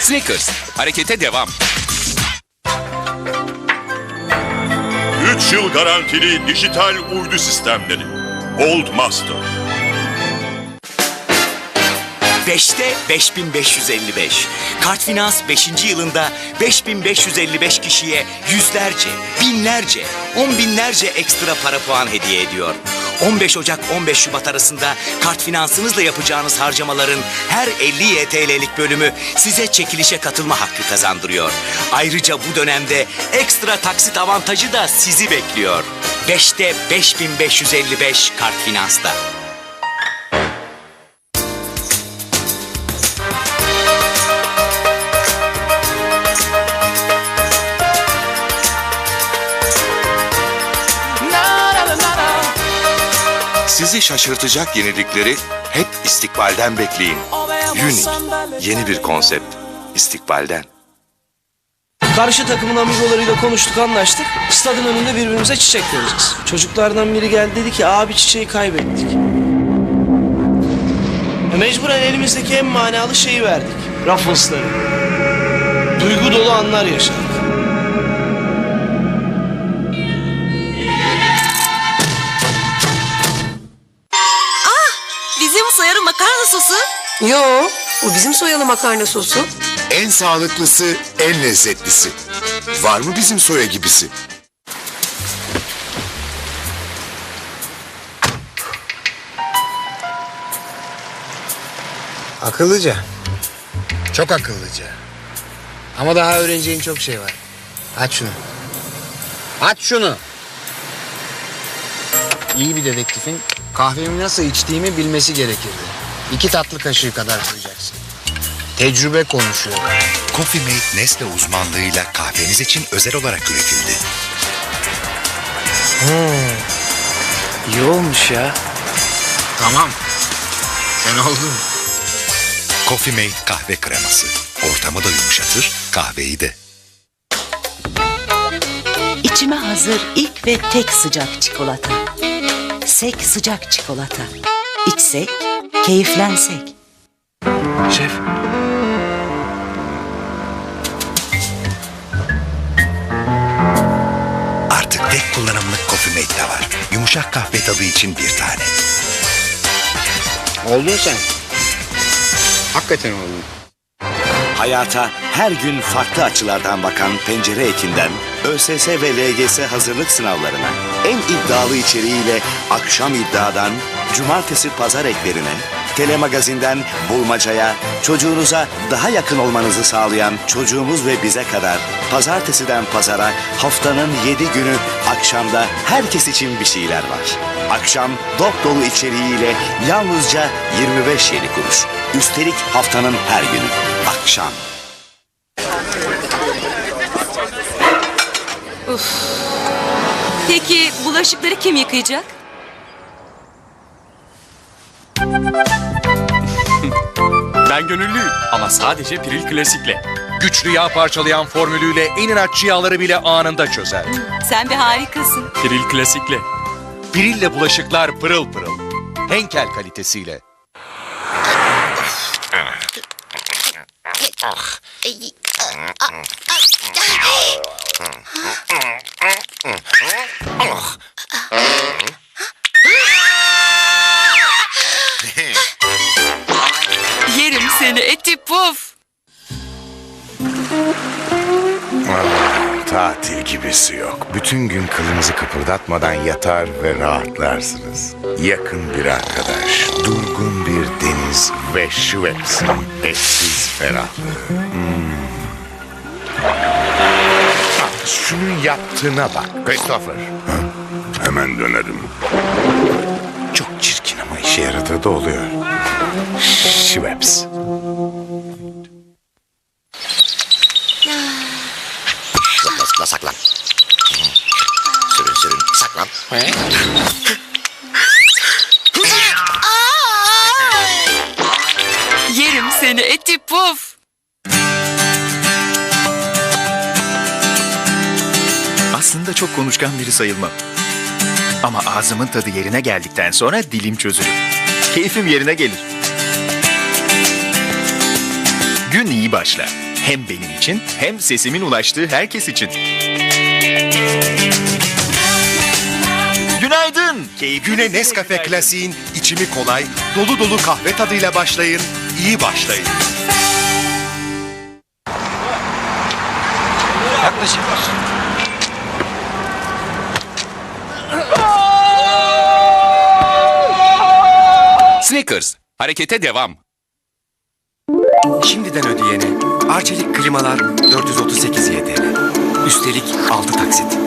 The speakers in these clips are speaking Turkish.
Snickers, harekete devam. 3 yıl garantili dijital uydu sistemleri. Old Master. 5'te 5555. Kart Finans 5. yılında 5555 kişiye yüzlerce, binlerce, on binlerce ekstra para puan hediye ediyor. 15 Ocak 15 Şubat arasında kart finansınızla yapacağınız harcamaların her 50 YTL'lik bölümü size çekilişe katılma hakkı kazandırıyor. Ayrıca bu dönemde ekstra taksit avantajı da sizi bekliyor. 5'te 5555 Kart Finans'ta. Sizi şaşırtacak yenilikleri hep istikbalden bekleyin. Unique, yeni bir konsept. İstikbalden. Karşı takımın amigolarıyla konuştuk anlaştık. Stadın önünde birbirimize çiçek vereceğiz. Çocuklardan biri geldi dedi ki abi çiçeği kaybettik. E, Mecburen elimizdeki en manalı şeyi verdik. Ruffles'ları. Duygu dolu anlar yaşadık. Yo, bu bizim soyalı makarna sosu. En sağlıklısı, en lezzetlisi. Var mı bizim soya gibisi? Akıllıca. Çok akıllıca. Ama daha öğreneceğin çok şey var. Aç şunu. Aç şunu. İyi bir dedektifin kahvemi nasıl içtiğimi bilmesi gerekirdi. İki tatlı kaşığı kadar koyacaksın. Tecrübe konuşuyor. Coffee Mate Nestle uzmanlığıyla kahveniz için özel olarak üretildi. İyi olmuş ya. Tamam. Sen oldun. Coffee Mate kahve kreması. Ortamı da yumuşatır, kahveyi de. İçime hazır ilk ve tek sıcak çikolata. Sek sıcak çikolata. İçsek, keyiflensek. Şef, Artık tek kullanımlık Coffee Mate de var. Yumuşak kahve tadı için bir tane. Oldun sen. Hakikaten oldun. Hayata her gün farklı açılardan bakan Pencere Ekinden ÖSS ve LGS hazırlık sınavlarına en iddialı içeriğiyle akşam iddiadan cumartesi pazar eklerine Telemagazinden bulmacaya, çocuğunuza daha yakın olmanızı sağlayan çocuğumuz ve bize kadar pazartesiden pazara haftanın yedi günü akşamda herkes için bir şeyler var. Akşam dop dolu içeriğiyle yalnızca 25 yeni kuruş. Üstelik haftanın her günü. Akşam. Peki bulaşıkları kim yıkayacak? Ben gönüllüyüm ama sadece Piril Klasik'le. Güçlü yağ parçalayan formülüyle en inatçı yağları bile anında çözer. Sen bir harikasın. Piril Klasik'le. Pirille bulaşıklar pırıl pırıl. Henkel kalitesiyle. Yerim gibisi yok. Bütün gün kılınızı kıpırdatmadan yatar ve rahatlarsınız. Yakın bir arkadaş, durgun bir deniz ve Schweppes'in eşsiz ferahlığı. Hmm. Ah, Şunun yaptığına bak. Christopher. Hemen dönerim. Çok çirkin ama işe yaradığı da oluyor. Schweppes. Saklan. Sürün sürün saklan. Yerim eti puf. Aslında çok konuşkan biri sayılmam. Ama ağzımın tadı yerine geldikten sonra dilim çözülür. Keyfim yerine gelir. Gün iyi başlar. Hem benim için hem sesimin ulaştığı herkes için. Günaydın. Güne Nescafe Klasik'in içimi kolay, dolu dolu kahve tadıyla başlayın, iyi başlayın. Yaklaşık. Snickers, harekete devam. Şimdiden ödeyene Arçelik klimalar 438 YTL. Üstelik 6 taksit.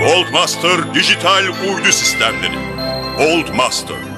Goldmaster dijital uydu sistemleri. Goldmaster.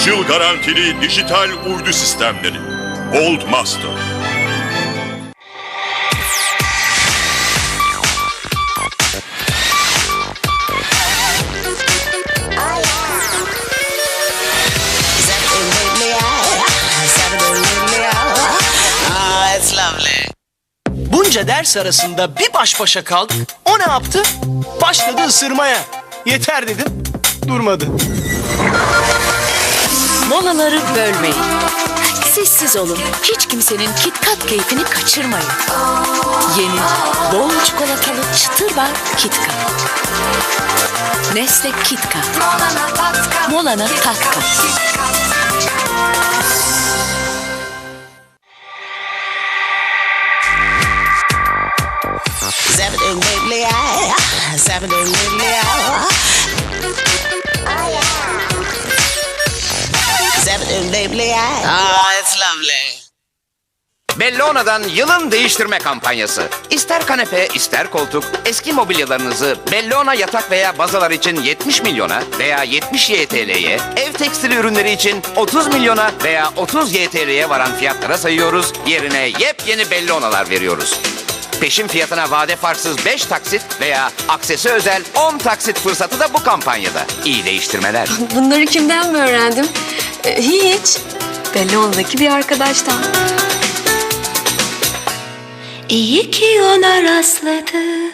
3 yıl garantili dijital uydu sistemleri. Old Master. Bunca ders arasında bir baş başa kaldık. O ne yaptı? Başladı ısırmaya. Yeter dedim. Durmadı. Molaları bölmeyin. Sessiz olun. Hiç kimsenin KitKat keyfini kaçırmayın. Yeni, bol çikolatalı çıtır bar KitKat. Nesle KitKat. Molana tat kat. Bellona'dan yılın değiştirme kampanyası. İster kanepe, ister koltuk, eski mobilyalarınızı Bellona yatak veya bazalar için 70 milyona veya 70 YTL'ye, ev tekstili ürünleri için 30 milyona veya 30 YTL'ye varan fiyatlara sayıyoruz. Yerine yepyeni Bellona'lar veriyoruz. Peşin fiyatına vade farksız 5 taksit veya aksesi özel 10 taksit fırsatı da bu kampanyada. İyi değiştirmeler. Bunları kimden mi öğrendim? Ee, hiç. Bellon'daki bir arkadaştan. İyi ki ona rastladım.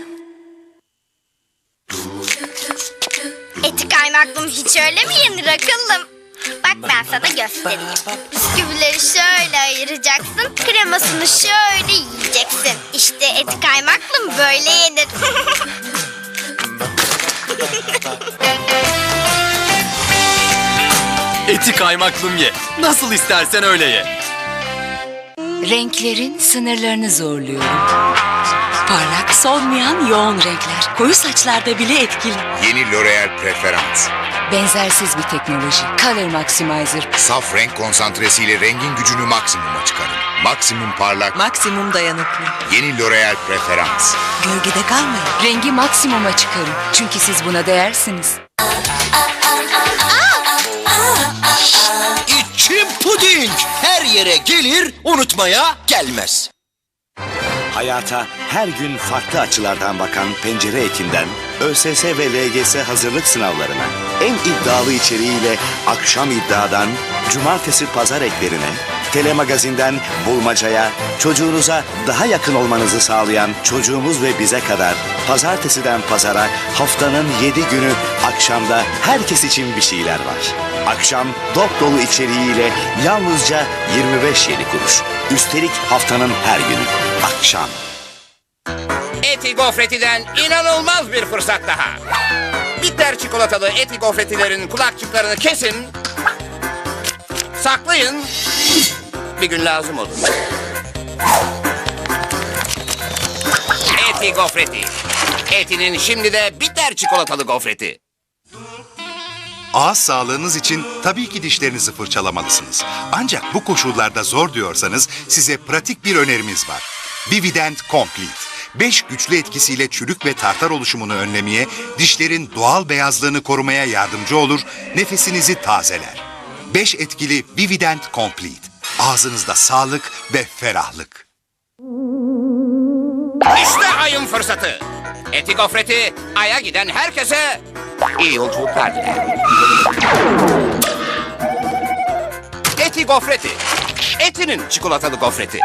Eti kaymaklım hiç öyle mi yenir akıllım? Bak ben sana göstereyim. Bisküvileri şöyle ayıracaksın, kremasını şöyle yiyeceksin. İşte eti kaymaklım böyle yenir. Eti kaymaklım ye. Nasıl istersen öyle ye. Renklerin sınırlarını zorluyorum. Parlak, solmayan yoğun renkler. Koyu saçlarda bile etkili. Yeni L'Oreal Preferans. Benzersiz bir teknoloji. Color Maximizer. Saf renk konsantresiyle rengin gücünü maksimuma çıkarın. Maksimum parlak, Maksimum dayanıklı. yeni L'Oreal Preferans. Gölgede kalmayın. Rengi maksimuma çıkarın. Çünkü siz buna değersiniz. Puding. Her yere gelir, unutmaya gelmez. Hayata her gün farklı açılardan bakan Pencere Ekinden ÖSS ve LGS hazırlık sınavlarına en iddialı içeriğiyle akşam iddiadan cumartesi pazar eklerine Telemagazinden bulmacaya, çocuğunuza daha yakın olmanızı sağlayan Çocuğumuz ve Bize kadar pazartesiden pazara haftanın 7 günü akşamda herkes için bir şeyler var. Akşam dop dolu içeriğiyle yalnızca 25 yeni kuruş. Üstelik haftanın her günü. Akşam. Eti gofretiden inanılmaz bir fırsat daha. Bitter çikolatalı eti gofretilerin kulakçıklarını kesin. Saklayın. Bir gün lazım olur. Eti gofreti. Etinin şimdi de bitter çikolatalı gofreti. Ağız sağlığınız için tabii ki dişlerinizi fırçalamalısınız. Ancak bu koşullarda zor diyorsanız size pratik bir önerimiz var. Vivident Complete. 5 güçlü etkisiyle çürük ve tartar oluşumunu önlemeye, dişlerin doğal beyazlığını korumaya yardımcı olur, nefesinizi tazeler. 5 etkili Vivident Complete. Ağzınızda sağlık ve ferahlık. İşte ayın fırsatı. Eti gofreti aya giden herkese iyi yolculuklar dilerim. Eti gofreti. Etinin çikolatalı gofreti.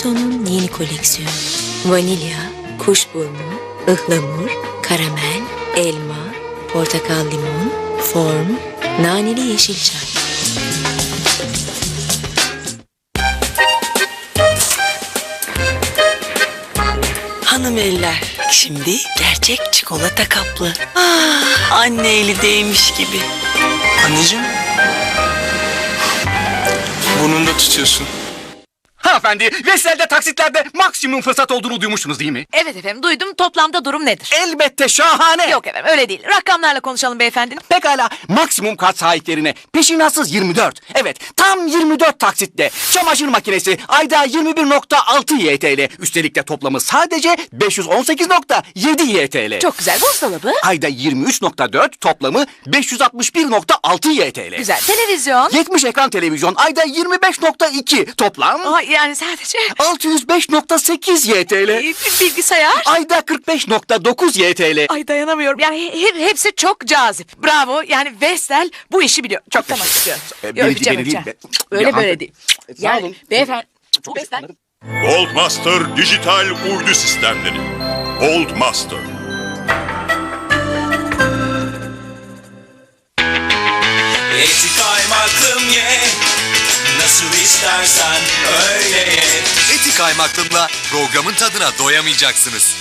Lipton'un yeni koleksiyonu. Vanilya, kuşburnu, ıhlamur, karamel, elma, portakal limon, form, naneli yeşil çay. Hanım eller. Şimdi gerçek çikolata kaplı. Ah, anne eli değmiş gibi. Anneciğim. Burnunda tutuyorsun. Hanımefendi, Vestel'de taksitlerde maksimum fırsat olduğunu duymuştunuz değil mi? Evet efendim duydum. Toplamda durum nedir? Elbette şahane. Yok efendim öyle değil. Rakamlarla konuşalım beyefendi. Pekala, maksimum kart sahiplerine peşinatsız 24. Evet, tam 24 taksitle. Çamaşır makinesi ayda 21.6 YTL. Üstelik de toplamı sadece 518.7 YTL. Çok güzel. Buzdolabı. Ayda 23.4 toplamı 561.6 YTL. Güzel. Televizyon. 70 ekran televizyon ayda 25.2 toplam. Aa, yani sadece. 605.8 YTL. Bilgisayar. Ayda 45.9 YTL. Ay dayanamıyorum. Yani he- hepsi çok cazip. Bravo. Yani Vestel bu işi biliyor. Çok tamam istiyorum. E, Yok, beni- öpeceğim, beni değil öpeceğim. be. Öyle Ya, böyle değil. Sağ Yani olun. beyefendi. Bu Vestel. Oldmaster dijital uydu sistemleri. Oldmaster. Eti kaymaklım ye Nasıl istersen öyle ye Eti kaymaklımla programın tadına doyamayacaksınız.